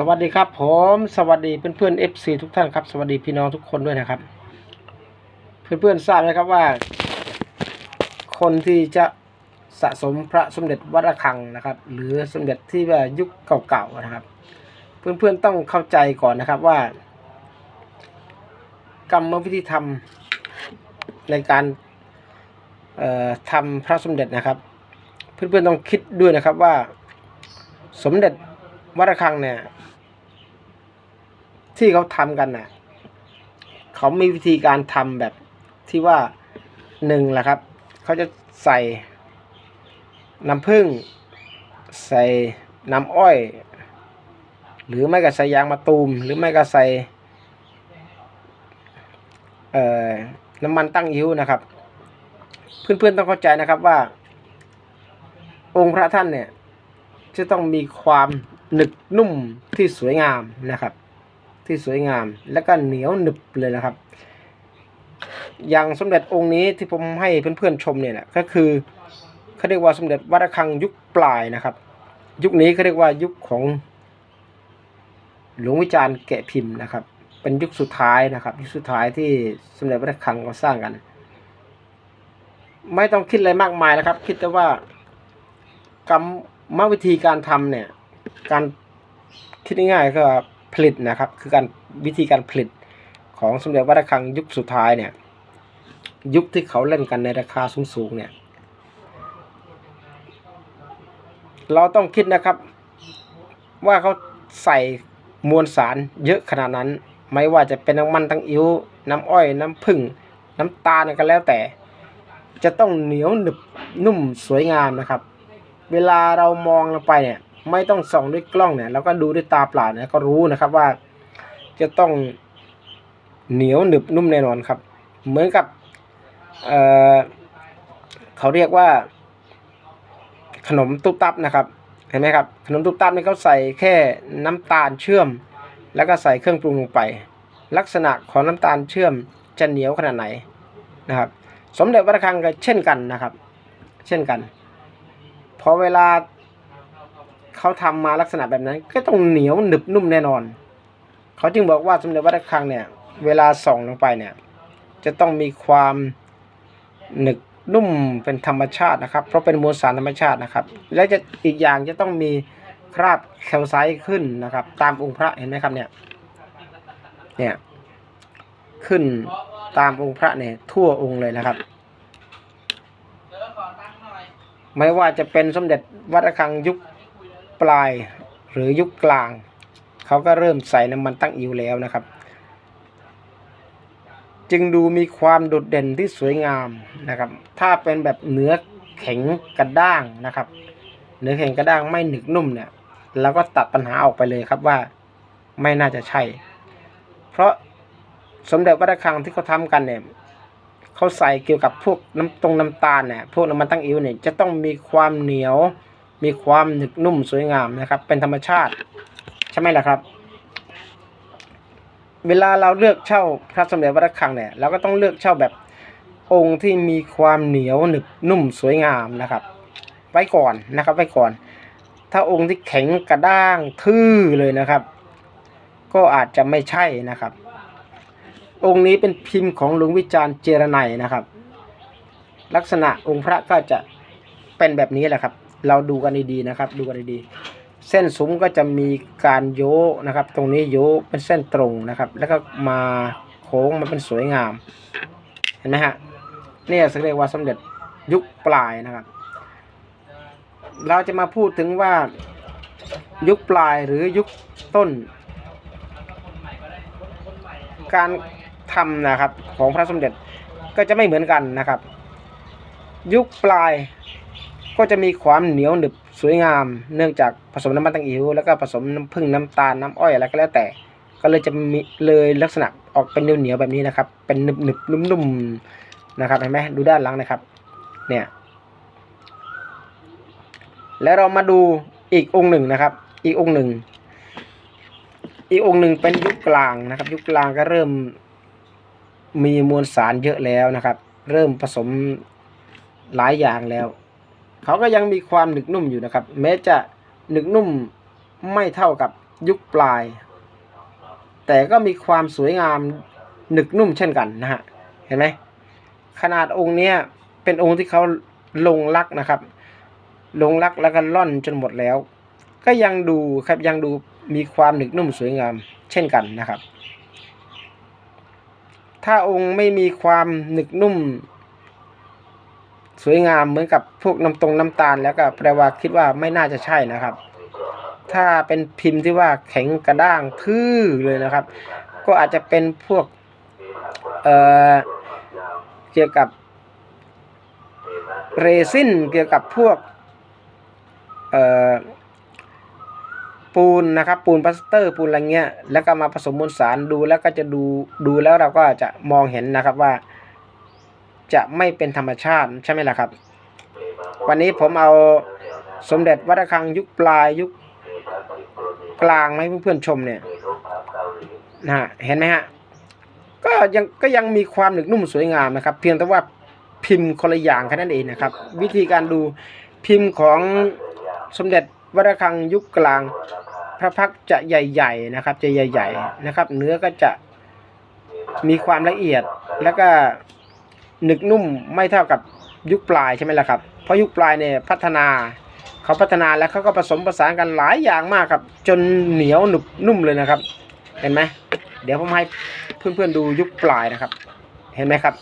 สวัสดีครับผมสวัสดีเพื่อนเพื่อนๆ FC ทุกท่านครับ สวัสดีพี่น้องทุกคนด้วยนะครับ เพื่อนเพื่อนทราบไหมครับว่า คนที่จะสะสมพระสมเด็จวัดระฆังนะครับ หรือสมเด็จที่ว่ายุคเก่าๆนะครับ เพื่อนเพื่อนต้องเข้าใจก่อนนะครับว่า กรรมวิธีทำในการทำพระสมเด็จนะครับ เพื่อนๆต้องคิดด้วยนะครับว่าสมเด็จ วัดระฆังเนี่ย ที่เขาทำกันน่ะเขามีวิธีการทำแบบที่ว่าหนึ่งแหละครับเขาจะใส่น้ำผึ้งใส่น้ำอ้อย หรือไม่ก็ใส่ยางมะตูม หรือไม่ก็ใส่เอ่อน้ำมันตั้งยิ้วนะครับ เพื่อนๆต้องเข้าใจนะครับว่า องค์พระท่านเนี่ยจะต้องมีความ หนึบนุ่มที่สวยงามนะครับ ที่สวยงามและก็เหนียวหนึบเลยนะครับ อย่างสมเด็จองค์นี้ที่ผมให้เพื่อนๆชมเนี่ยนะก็คือเขาเรียกว่าสมเด็จวัดระฆังยุคปลายนะครับ ยุคนี้เขาเรียกว่ายุคของหลวงวิจารณ์แกะพิมพ์นะครับ เป็นยุคสุดท้ายนะครับ ยุคสุดท้ายที่สมเด็จวัดระฆังเขาสร้างกัน ไม่ต้องคิดอะไรมากมายนะครับ คิดแต่ว่ากรรมวิธีการทำเนี่ย การคิดง่ายๆก็ผลิตนะครับ คือการวิธีการผลิตของสมเด็จวัดระฆังยุคสุดท้ายเนี่ย ยุคที่เขาเล่นกันในราคาสูงๆเนี่ย เราต้องคิดนะครับ ว่าเขาใส่มวลสารเยอะขนาดนั้น ไม่ว่าจะเป็นน้ำมันตั้งอิ้ว น้ำอ้อยน้ำผึ้งน้ำตาลก็แล้วแต่ จะต้องเหนียวหนึบนุ่มสวยงามนะครับ เวลาเรามองลงไปเนี่ย ไม่ต้องส่องด้วยกล้องเนี่ยเราก็ดูด้วยตาเปล่าเนี่ยก็รู้นะครับว่าจะต้องเหนียวหนึบนุ่มแน่นอนครับ เหมือนกับเเขาเรียกว่า ขนมตุ๊บตับนะครับเห็นไหมครับขนมตุ๊บตับนี่เขาใส่แค่น้ำตาลเชื่อม แล้วก็ใส่เครื่องปรุงลงไป ลักษณะของน้ำตาลเชื่อมจะเหนียวขนาดไหนนะครับ สมเด็จวัดระฆังก็เช่นกันนะครับ เช่นกัน พอเวลา เขาทำมาลักษณะแบบนั้น ก็ต้องเหนียวหนึบนุ่มแน่นอน เขาจึงบอกว่าสมเด็จวัดระฆังเนี่ย เวลาส่องลงไปเนี่ย จะต้องมีความหนึบนุ่มเป็นธรรมชาตินะครับ เพราะเป็นมวลสารธรรมชาตินะครับ และจะอีกอย่างจะต้องมีคราบแคลไซต์ขึ้นนะครับ ตามองค์พระเห็นไหมครับเนี่ยเนี่ยขึ้นตามองค์พระเนี่ยทั่วองค์เลยนะครับ ไม่ว่าจะเป็นสมเด็จวัดระฆังยุค ปลายหรือยุคกลาง เขาก็เริ่มใส่น้ำมันตั้งอิวแล้วนะครับ จึงดูมีความโดดเด่นที่สวยงามนะครับ ถ้าเป็นแบบเนื้อแข็งกระด้างนะครับ เนื้อแข็งกระด้างไม่หนึบนุ่มเนี่ยเราก็ตัดปัญหาออกไปเลยครับว่าไม่น่าจะใช่ เพราะสมเด็จวัดระฆังที่เขาทำกันเนี่ยเขาใส่เกี่ยวกับพวกน้ำตรงน้ำตาลเนี่ยพวกน้ำมันตั้งอิ๋วเนี่ยจะต้องมีความเหนียว มีความหนึบนุ่มสวยงามนะครับ เป็นธรรมชาติ ใช่ไหมล่ะครับ เวลาเราเลือกเช่าพระสมเด็จวัดระฆังเนี่ยเราก็ต้องเลือกเช่าแบบองค์ที่มีความเหนียวหนึบนุ่มสวยงามนะครับ ไว้ก่อนนะครับ ไว้ก่อน ถ้าองค์ที่แข็งกระด้างทื่อเลยนะครับ ก็อาจจะไม่ใช่นะครับ องค์นี้เป็นพิมพ์ของหลวงวิจารณ์เจรไนนะครับ ลักษณะองค์พระก็จะเป็นแบบนี้แหละครับ เราดูกันดีๆนะครับ ดูกันดีๆเส้นสูงก็จะมีการโยนะครับ ตรงนี้โยเป็นเส้นตรงนะครับ แล้วก็มาโค้งมาเป็นสวยงาม เห็นไหมฮะเนี่ยเรียกว่าสมเด็จยุคปลายนะครับ เราจะมาพูดถึงว่ายุคปลายหรือยุคต้น การทำนะครับของพระสมเด็จก็จะไม่เหมือนกันนะครับ ยุคปลาย ก็จะมีความเหนียวหนึบสวยงาม เนื่องจากผสมน้ำมันตังอิ๋วแล้วก็ผสมน้ำผึ้งน้ำตาลน้ำอ้อยอะไรก็แล้วแต่ ก็เลยจะมีเลยลักษณะออกเป็นเหนียวๆแบบนี้นะครับ เป็นหนึบหนึบนุ่มๆนะครับเห็นไหมดูด้านหลังนะครับ เนี่ย แล้วเรามาดูอีกองค์หนึ่งนะครับ อีกองค์หนึ่ง อีกองค์หนึ่งเป็นยุคกลางนะครับ ยุคกลางก็เริ่มมีมวลสารเยอะแล้วนะครับ เริ่มผสมหลายอย่างแล้ว เขาก็ยังมีความหนึบนุ่มอยู่นะครับ แม้จะหนึบนุ่มไม่เท่ากับยุคปลาย แต่ก็มีความสวยงามหนึกนุ่มเช่นกันนะฮะเห็นไหมขนาดองค์เนี้ยเป็นองค์ที่เขาลงลักนะครับ ลงลักแล้วก็ล่อนจนหมดแล้ว ก็ยังดูครับยังดูมีความหนึกนุ่มสวยงามเช่นกันนะครับ ถ้าองค์ไม่มีความหนึกนุ่ม สวยงามเหมือนกับพวกน้ำตรงน้ำตาลแล้วก็แปลว่าคิดว่าไม่น่าจะใช่นะครับ ถ้าเป็นพิมพ์ที่ว่าแข็งกระด้างทื่อเลยนะครับ ก็อาจจะเป็นพวกเอ่อเกี่ยวกับเรซินเกี่ยวกับพวกเอ่อปูนนะครับปูนพลาสเตอร์ปูนอะไรเงี้ยแล้วก็มาผสมมวลสารดูแล้วก็จะดูดูแล้วเราก็จะมองเห็นนะครับว่า จะไม่เป็นธรรมชาติใช่ไหมล่ะครับ วันนี้ผมเอาสมเด็จวัดระฆังยุคปลายยุคกลางมาให้เพื่อนๆชมเนี่ยนะฮะเห็นไหมฮะก็ยังก็ยังมีความหนึกนุ่มสวยงามนะครับ เพียงแต่ว่าพิมพ์คนละอย่างแค่นั้นเองนะครับ วิธีการดูพิมพ์ของสมเด็จวัดระฆังยุคกลาง พระพักจะใหญ่ๆนะครับ จะใหญ่ ๆนะครับ เนื้อก็จะมีความละเอียดแล้วก็ หนึกนุ่มไม่เท่ากับยุคปลายใช่ไหมล่ะครับ เพราะยุคปลายเนี่ยพัฒนาเขาพัฒนาแล้วเขาก็ผสมผสานกันหลายอย่างมากครับ จนเหนียวหนุบนุ่มเลยนะครับ เห็นไหมเดี๋ยวผมให้เพื่อนๆดูยุคปลายนะครับ เห็นไหมครับ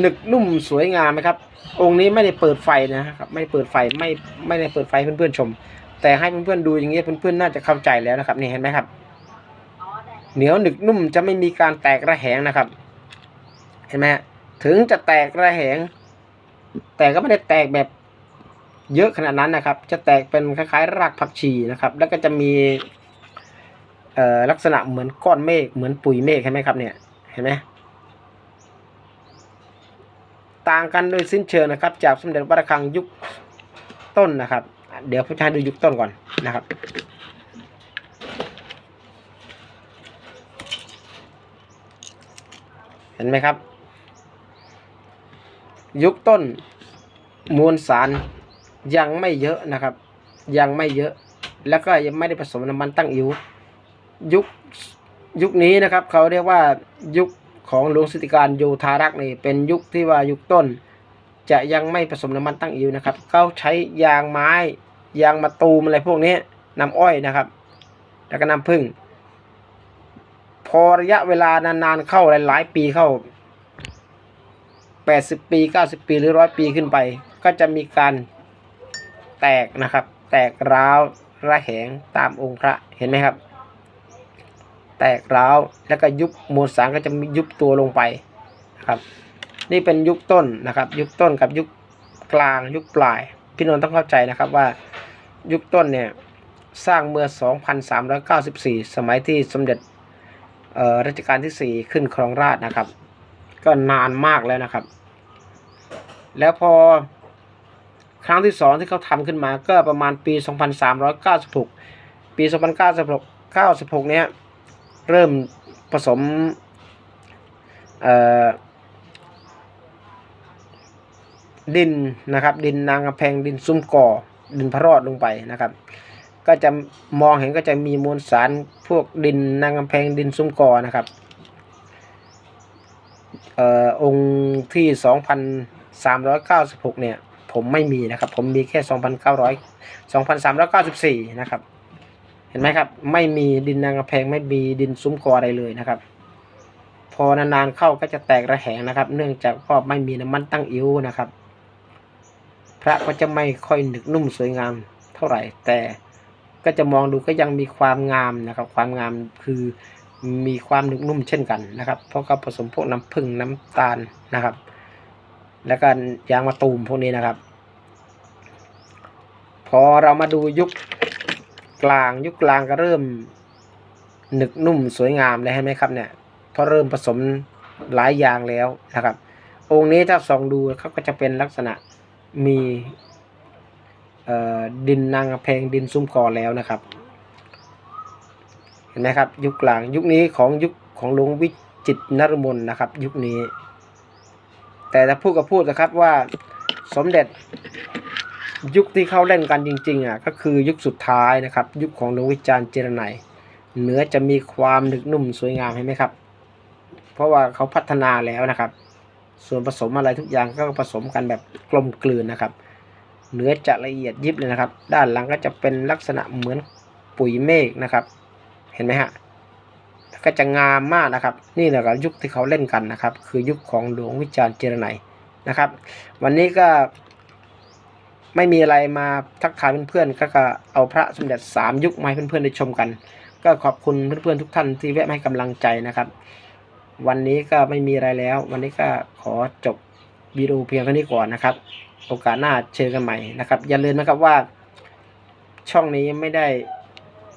หนึกนุ่มสวยงามไหมครับ องค์นี้ไม่ได้เปิดไฟนะครับ ไม่ได้เปิดไฟไม่ไม่ได้เปิดไฟให้เพื่อนๆชม แต่ให้เพื่อนๆดูอย่างเงี้ยเพื่อนๆน่าจะเข้าใจแล้วนะครับนี่เห็นไหมครับ เหนียวหนึกนุ่มจะไม่มีการแตกระแหงนะครับ เห็นไหมฮะถึงจะแตกระแหง แต่ก็ไม่ได้แตกแบบเยอะขนาดนั้นนะครับ จะแตกเป็นคล้ายๆ รากผักชีนะครับ แล้วก็จะมีลักษณะเหมือนก้อนเมฆเหมือนปุ๋ยเมฆเห็นไหมครับเนี่ยเห็นไหมต่างกันโดยสิ้นเชิงนะครับ จากสมเด็จวัดระฆังยุคต้นนะครับ เดี๋ยวผมจะให้ดูยุคต้นก่อนนะครับ เห็นไหมครับ ยุคต้นมวลสารยังไม่เยอะนะครับ ยังไม่เยอะ แล้วก็ยังไม่ได้ผสมน้ำมันตั้งอิ๋วยุคยุคนี้นะครับ เขาเรียกว่ายุคของหลวงสิทธิการโยธารักษ์นี่เป็นยุคที่ว่ายุคต้น จะยังไม่ผสมน้ำมันตั้งอิ๋วนะครับเขาใช้ยางไม้ยางมะตูมอะไรพวกนี้น้ำอ้อยนะครับ แล้วก็น้ำผึ้งพอระยะเวลานานๆเข้าหลายๆปีเข้า 80 ปี 90 ปีหรือร้อยปีขึ้นไป ก็จะมีการแตกนะครับ แตกร้าวระแหงตามองค์พระเห็นไหมครับ แตกร้าวแล้วก็ยุบมวลสารก็จะมียุบตัวลงไปนะครับ นี่เป็นยุคต้นนะครับ ยุคต้นกับยุคกลางยุคปลาย พี่นนท์ต้องเข้าใจนะครับว่ายุคต้นเนี่ยสร้างเมื่อ 2394 สมัยที่สมเด็จเอ่อรัชกาลที่ 4 ขึ้นครองราชนะครับ ก็นานมากแล้วนะครับ แล้วพอครั้งที่สองที่เขาทำขึ้นมาก็ประมาณปี 2396 ปี2996 96เนี้ยเริ่มผสมดินนะครับ ดินนางกำแพงดินซุ้มก่อ ดินพระรอดลงไปนะครับ ก็จะมองเห็นก็จะมีมวลสารพวกดินนางกำแพงดินซุ้มก่อนะครับ ออองค์ที่ 2,396 เนี่ย ผมไม่มีนะครับ ผมมีแค่ 2,900 2,394 นะครับ เห็นไหมครับ ไม่มีดินนางกระแพงไม่มีดินซุ้มกออะไรเลยนะครับ พอนานๆเข้าก็จะแตกระแหงนะครับ เนื่องจากว่าไม่มีน้ำมันตั้งอิ้วนะครับ พระก็จะไม่ค่อยหนึกนุ่มสวยงามเท่าไหร่ แต่ก็จะมองดูก็ยังมีความงามนะครับ ความงามคือ มีความหนึกนุ่มเช่นกันนะครับ เพราะเขาผสมพวกน้ำผึ้งน้ำตาลนะครับ แล้วก็ยางมะตูมพวกนี้นะครับ พอเรามาดูยุคกลางยุคกลางก็เริ่มหนึกนุ่มสวยงามเลยใช่ไหมครับเนี่ยเพราะเริ่มผสมหลายอย่างแล้วนะครับ องค์นี้ถ้าส่องดูเขาก็จะเป็นลักษณะมีดินนางกำแพงดินซุ้มกอแล้วนะครับ เห็นไหมครับ ยุคกลางยุคนี้ของยุคของหลวงวิจิตนรมนนะครับ ยุคนี้ แต่ถ้าพูดก็พูดนะครับว่าสมเด็จยุคที่เขาเล่นกันจริงๆอะก็คือยุคสุดท้ายนะครับ ยุคของหลวงวิจารณ์เจรไนยเนื้อจะมีความหนึกนุ่มสวยงามเห็นไหมครับ เพราะว่าเขาพัฒนาแล้วนะครับ ส่วนผสมอะไรทุกอย่างก็ผสมกันแบบกลมกลืนนะครับเนื้อจะละเอียดยิบเลยนะครับ ด้านหลังก็จะเป็นลักษณะเหมือนปุ๋ยเมฆนะครับ ห็นไหมฮะก็จะงามมากนะครับ นี่แหละครับยุคที่เขาเล่นกันนะครับ คือยุคของหลวงวิจารณ์เจรไนนะครับ วันนี้ก็ไม่มีอะไรมาทักทายเพื่อนๆก็ก็เอาพระสมเด็จสามยุคมาให้เพื่อนๆได้ชมกัน ก็ขอบคุณเพื่อนๆทุกท่านที่แวะมาให้กำลังใจนะครับ วันนี้ก็ไม่มีอะไรแล้ว วันนี้ก็ขอจบวิดีโอเพียงเท่านี้ก่อนนะครับ โอกาสหน้าเจอกันใหม่นะครับ อย่าลืมนะครับว่าช่องนี้ไม่ได้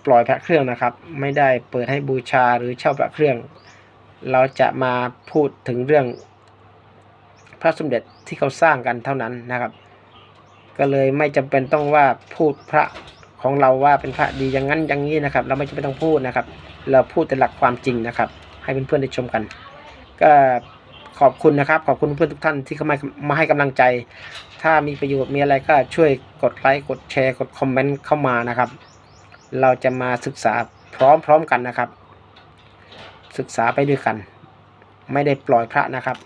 ปล่อยพระเครื่องนะครับ ไม่ได้เปิดให้บูชาหรือเช่าพระเครื่อง เราจะมาพูดถึงเรื่องพระสมเด็จที่เขาสร้างกันเท่านั้นนะครับ ก็เลยไม่จำเป็นต้องว่าพูดพระของเราว่าเป็นพระดีอย่างนั้นอย่างนี้นะครับ เราไม่จำเป็นต้องพูดนะครับ เราพูดแต่หลักความจริงนะครับ ให้เพื่อนๆได้ชมกัน ก็ขอบคุณนะครับ ขอบคุณเพื่อนทุกท่านที่เข้ามามาให้กำลังใจ ถ้ามีประโยชน์มีอะไรก็ช่วยกดไลค์กดแชร์กดคอมเมนต์เข้ามานะครับ เราจะมาศึกษาพร้อมๆกันนะครับ ศึกษาไปด้วยกัน ไม่ได้ปล่อยพระนะครับ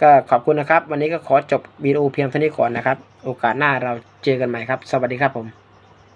ก็ขอบคุณนะครับ วันนี้ก็ขอจบวีดีโอเพียงเท่านี้ก่อนนะครับ โอกาสหน้าเราเจอกันใหม่ครับ สวัสดีครับผม